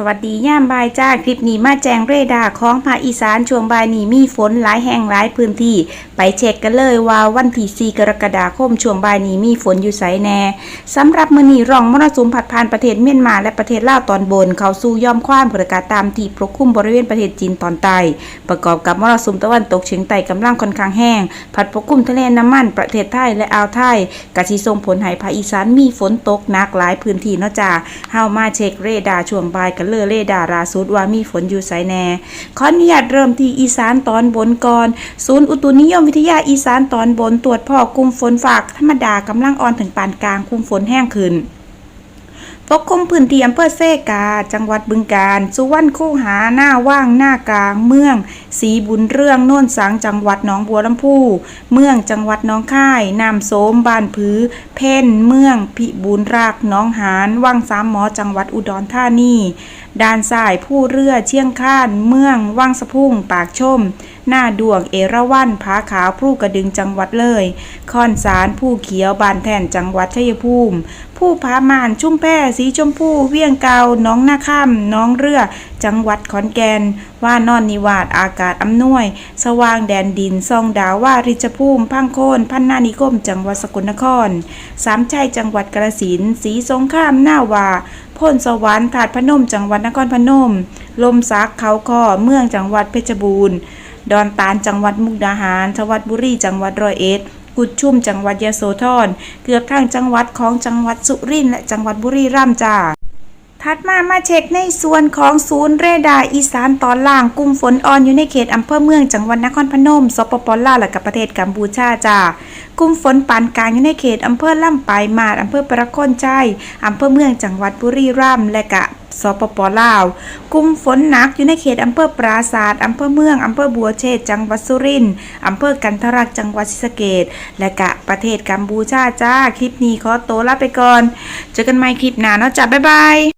สวัสดีย่ามบายจ้า คลิปนี้มาแจงเรดาร์ของภาคอีสานช่วงบ่ายนี้มีฝนหลายแห่งหลายพื้นที่ ไปเช็คกันเลยว่าวันที่4กรกฎาคมช่วงบ่ายนี้มีฝนอยู่ไสแน่สำหรับมื้อนี้ร่องมรสุมพัดผ่านประเทศเมียนมาและประเทศลาวตอนบน เข้าสู่ย่อมความประกาศตามที่ปกคลุมบริเวณประเทศจีนตอนใต้ประกอบกับมรสุมตะวันตกเฉียงใต้กำลังค่อนข้างแห้งพัดปกคลุมทะเลน้ำมันประเทศไทยและอ่าวไทยกระสิส่งผลให้ภาคอีสานมีฝนตกหนักหลายพื้นที่เนาะจ้าเฮามาเช็คเรดาร์ช่วงบ่ายกันเลอเรดาราสุดว่ามีฝนอยู่ไสแน่ขออนุญาตเริ่มที่อีสานตอนบนก่อน ศูนย์อุตุนิยมวิทยาอีสานตอนบนตรวจพอกลุ่มฝนฝากธรรมดากำลังอ่อนถึงปานกลางคุมฝนแห้งขึ้น ปกคลุมพื้นที่อำเภอเซกา จังหวัดบึงกาฬสุวรรณคูหาหน้าว่างหน้ากลางเมือง สีบุญเรื่องโน่นสังจังหวัดหนองบัวลำพู เมืองจังหวัดน้องค่ายน้ำโสมบ้านผือ เพ่นเมือง พิบูลรักน้องหานวังสามหมอจังหวัดอุดรธานีด้านซ้ายผู้เรือเชียงคานเมืองวังสะพุ่งปากชม หน้าดวงเอราวันผาขาวผู้กระดึงจังหวัดเลยคอนสารผู้เขียวบานแท่นจังหวัดชัยภูมิ ผู้พามานชุ่มแพสีชมพูเวียงเกาน้องหน้าข้ามน้องเรือ จังหวัดขอนแก่นว่านอนนิวาดอากาศอำนวย สว่างแดนดินซองดาวว่าริจภูมิพังโคนพันนานิคม จังหวัดสกลนคร สามชัยจังหวัดกระสินสีสงข้ามหน้าวาพ่นสวรรค์ถาดพนมจังหวัดนครพนม ลมซักเขาคอเมืองจังหวัดเพชรบูรณ์ ดอนตาลจังหวัดมุกดาหารจังหวัดบุรีจังหวัดร้อยเอ็ดกุดชุ่มจังหวัดยะโสธรเกือบทางจังหวัดของจังหวัดสุรินทร์และจังหวัดบุรีรัมย์จ้าถัดมามาเช็คในส่วนของศูนย์เรดาร์อีสานตอนล่างกลุ่มฝนอ่อนอยู่ในเขตอำเภอเมืองจังหวัดนครพนมสปปลาวและกับประเทศกัมพูชาจ้ากลุ่มฝนปานกลางอยู่ในเขตอำเภอล่ำปลายมาดอำเภอประโคนชัยอำเภอเมืองจังหวัดบุรีรัมย์และกะ สปปลาว กลุ่มฝนหนักอยู่ในเขตอำเภอปราศาสตร์อำเภอเมืองอำเภอบัวเชษจังหวัดสุรินทร์อำเภอกันทรักจังหวัดศรีสะเกษและกะประเทศกัมพูชาจ้า คลิปนี้ขอตัวลาไปก่อน เจอกันใหม่คลิปหน้าเนาะจ้าบ๊ายบาย